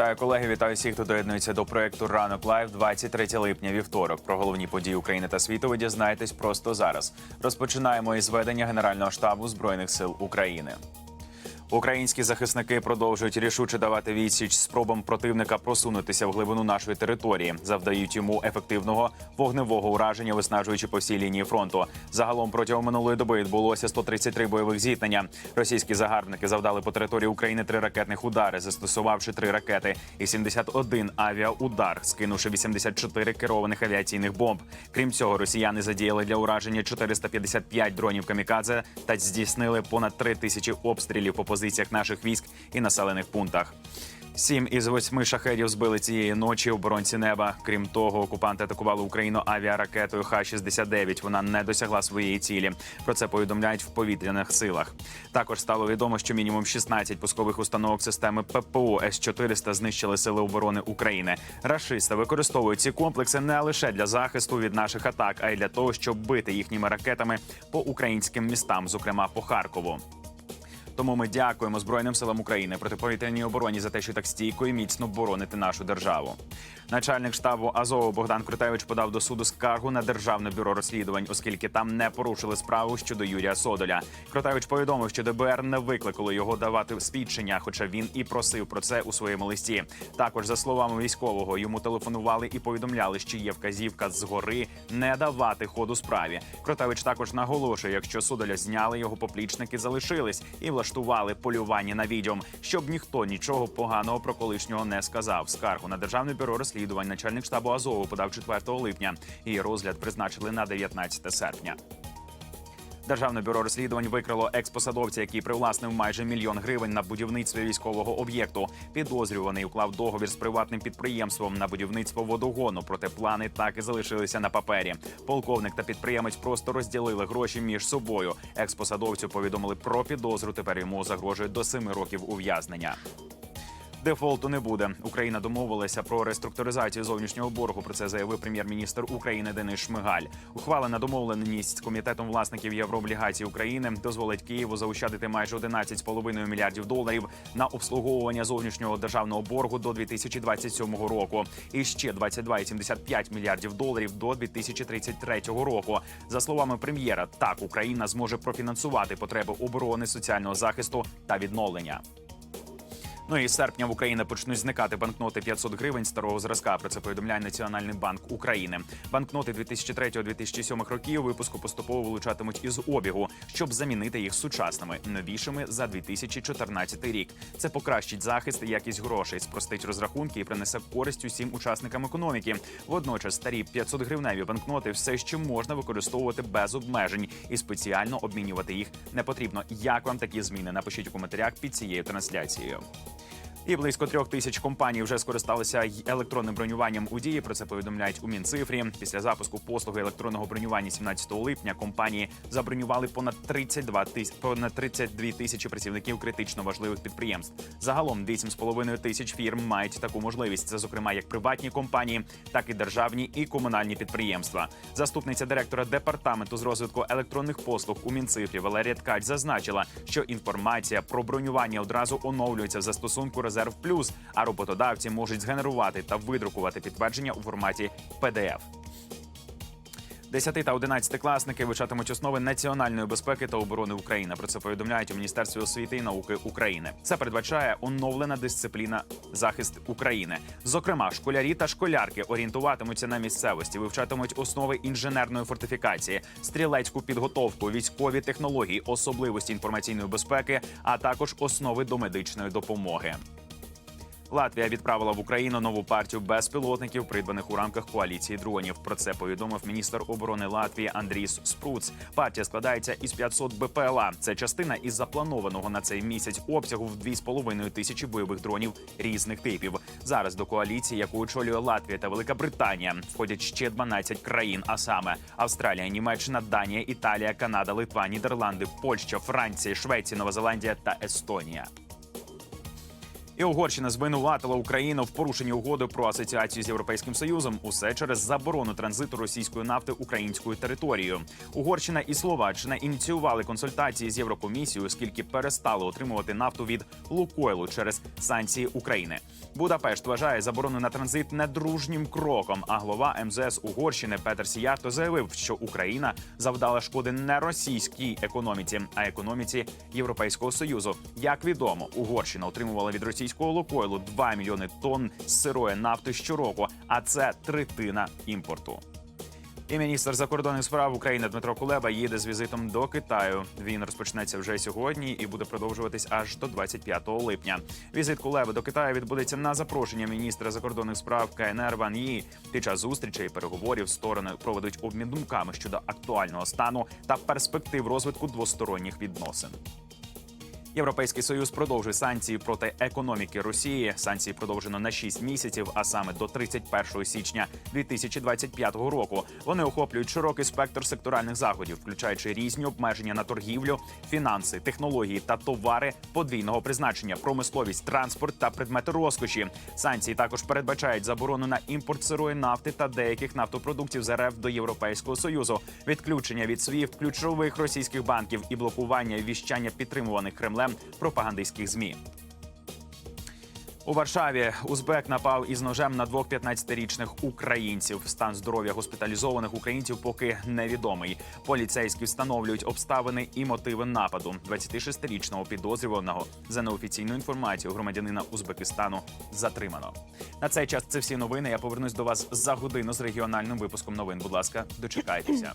Вітаю колеги, вітаю всіх, хто доєднується до проекту Ранок Лайв 23 липня, вівторок. Про головні події України та світу ви дізнаєтесь просто зараз. Розпочинаємо із ведення Генерального штабу збройних сил України. Українські захисники продовжують рішуче давати відсіч спробам противника просунутися в глибину нашої території, завдають йому ефективного вогневого ураження, виснажуючи по всій лінії фронту. Загалом протягом минулої доби відбулося 133 бойових зіткнення. Російські загарбники завдали по території України три ракетних удари, застосувавши три ракети, і 71 авіаудар, скинувши 84 керованих авіаційних бомб. Крім цього, росіяни задіяли для ураження 455 дронів камікадзе та здійснили понад 3 тисячі обстрілів по позиціях наших військ і населених пунктах. Сім із восьми шахедів збили цієї ночі оборонці неба. Крім того, окупанти атакували Україну авіаракетою Х-69. Вона не досягла своєї цілі. Про це повідомляють в повітряних силах. Також стало відомо, що мінімум 16 пускових установок системи ППО С-400 знищили сили оборони України. Рашисти використовують ці комплекси не лише для захисту від наших атак, а й для того, щоб бити їхніми ракетами по українським містам, зокрема по Харкову. Тому ми дякуємо Збройним силам України протиповітряній обороні за те, що так стійко і міцно бороните нашу державу. Начальник штабу Азову Богдан Крутевич подав до суду скаргу на державне бюро розслідувань, оскільки там не порушили справу щодо Юрія Содоля. Крутевич повідомив, що ДБР не викликало його давати свідчення, хоча він і просив про це у своєму листі. Також за словами військового йому телефонували і повідомляли, що є вказівка згори не давати ходу справі. Кротевич також наголошує, якщо Содоля зняли, його поплічники залишились і влаштували полювання на відьом, щоб ніхто нічого поганого про колишнього не сказав. Скаргу на державне бюро розслідувань начальник штабу Азову подав 4 липня. Її розгляд призначили на 19 серпня. Державне бюро розслідувань викрило експосадовця, який привласнив майже мільйон гривень на будівництві військового об'єкту. Підозрюваний уклав договір з приватним підприємством на будівництво водогону. Проте плани так і залишилися на папері. Полковник та підприємець просто розділили гроші між собою. Експосадовцю повідомили про підозру. Тепер йому загрожує до семи років ув'язнення. Дефолту не буде. Україна домовилася про реструктуризацію зовнішнього боргу. Про це заявив прем'єр-міністр України Денис Шмигаль. Ухвалена домовленість з комітетом власників єврооблігацій України дозволить Києву заощадити майже 11,5 мільярдів доларів на обслуговування зовнішнього державного боргу до 2027 року. І ще 22,75 мільярдів доларів до 2033 року. За словами прем'єра, так Україна зможе профінансувати потреби оборони, соціального захисту та відновлення. Ну і з серпня в Україні почнуть зникати банкноти 500 гривень старого зразка. Про це повідомляє Національний банк України. Банкноти 2003-2007 років випуску поступово вилучатимуть із обігу, щоб замінити їх сучасними, новішими за 2014 рік. Це покращить захист і якість грошей, спростить розрахунки і принесе користь усім учасникам економіки. Водночас старі 500 гривневі банкноти все ще можна використовувати без обмежень і спеціально обмінювати їх не потрібно. Як вам такі зміни? Напишіть у коментарях під цією трансляцією. І близько трьох тисяч компаній вже скористалися електронним бронюванням у дії. Про це повідомляють у Мінцифрі. Після запуску послуги електронного бронювання 17 липня компанії забронювали понад 32 тисяч понад 32 тисячі працівників критично важливих підприємств. Загалом 8,5 тисяч фірм мають таку можливість. Це зокрема як приватні компанії, так і державні і комунальні підприємства. Заступниця директора департаменту з розвитку електронних послуг у Мінцифрі Валерія Ткач зазначила, що інформація про бронювання одразу оновлюється в застосунку Резерв Плюс, а роботодавці можуть згенерувати та видрукувати підтвердження у форматі PDF. 10 та 11 класники вивчатимуть основи національної безпеки та оборони України. Про це повідомляють у Міністерстві освіти і науки України. Це передбачає оновлена дисципліна захист України. Зокрема, школярі та школярки орієнтуватимуться на місцевості, вивчатимуть основи інженерної фортифікації, стрілецьку підготовку, військові технології, особливості інформаційної безпеки, а також основи домедичної допомоги. Латвія відправила в Україну нову партію безпілотників, придбаних у рамках коаліції дронів. Про це повідомив міністр оборони Латвії Андріс Спруц. Партія складається із 500 БПЛА. Це частина із запланованого на цей місяць обсягу в 2,5 тисячі бойових дронів різних типів. Зараз до коаліції, яку очолює Латвія та Велика Британія, входять ще 12 країн, а саме Австралія, Німеччина, Данія, Італія, Канада, Литва, Нідерланди, Польща, Франція, Швеція, Нова Зеландія та Естонія. І Угорщина звинуватила Україну в порушенні угоди про асоціацію з Європейським Союзом. Усе через заборону транзиту російської нафти українською територією. Угорщина і Словаччина ініціювали консультації з Єврокомісією, оскільки перестали отримувати нафту від Лукойлу через санкції України. Будапешт вважає заборону на транзит недружнім кроком. А глава МЗС Угорщини Петер Сіярто заявив, що Україна завдала шкоди не російській економіці, а економіці Європейського союзу. Як відомо, Угорщина отримувала від російського Лукойлу 2 мільйони тонн сирої нафти щороку, а це третина імпорту. І міністр закордонних справ України Дмитро Кулеба їде з візитом до Китаю. Він розпочнеться вже сьогодні і буде продовжуватись аж до 25 липня. Візит Кулеби до Китаю відбудеться на запрошення міністра закордонних справ КНР Ван Ї. Під час зустрічей і переговорів сторони проведуть обмін думками щодо актуального стану та перспектив розвитку двосторонніх відносин. Європейський союз продовжує санкції проти економіки Росії. Санкції продовжено на 6 місяців, а саме до 31 січня 2025 року. Вони охоплюють широкий спектр секторальних заходів, включаючи різні обмеження на торгівлю, фінанси, технології та товари подвійного призначення, промисловість, транспорт та предмети розкоші. Санкції також передбачають заборону на імпорт сирої нафти та деяких нафтопродуктів з РФ до Європейського союзу, відключення від СВІФТ ключових російських банків і блокування віщання підтримуваних Кремлем пропагандистських змі. У Варшаві Узбек напав із ножем на двох 15-річних українців. Стан здоров'я госпіталізованих українців поки невідомий. Поліцейські встановлюють обставини і мотиви нападу. 26-річного підозрюваного за неофіційною інформацією громадянина Узбекистану затримано. На цей час це всі новини. Я повернусь до вас за годину з регіональним випуском новин. Будь ласка, дочекайтеся.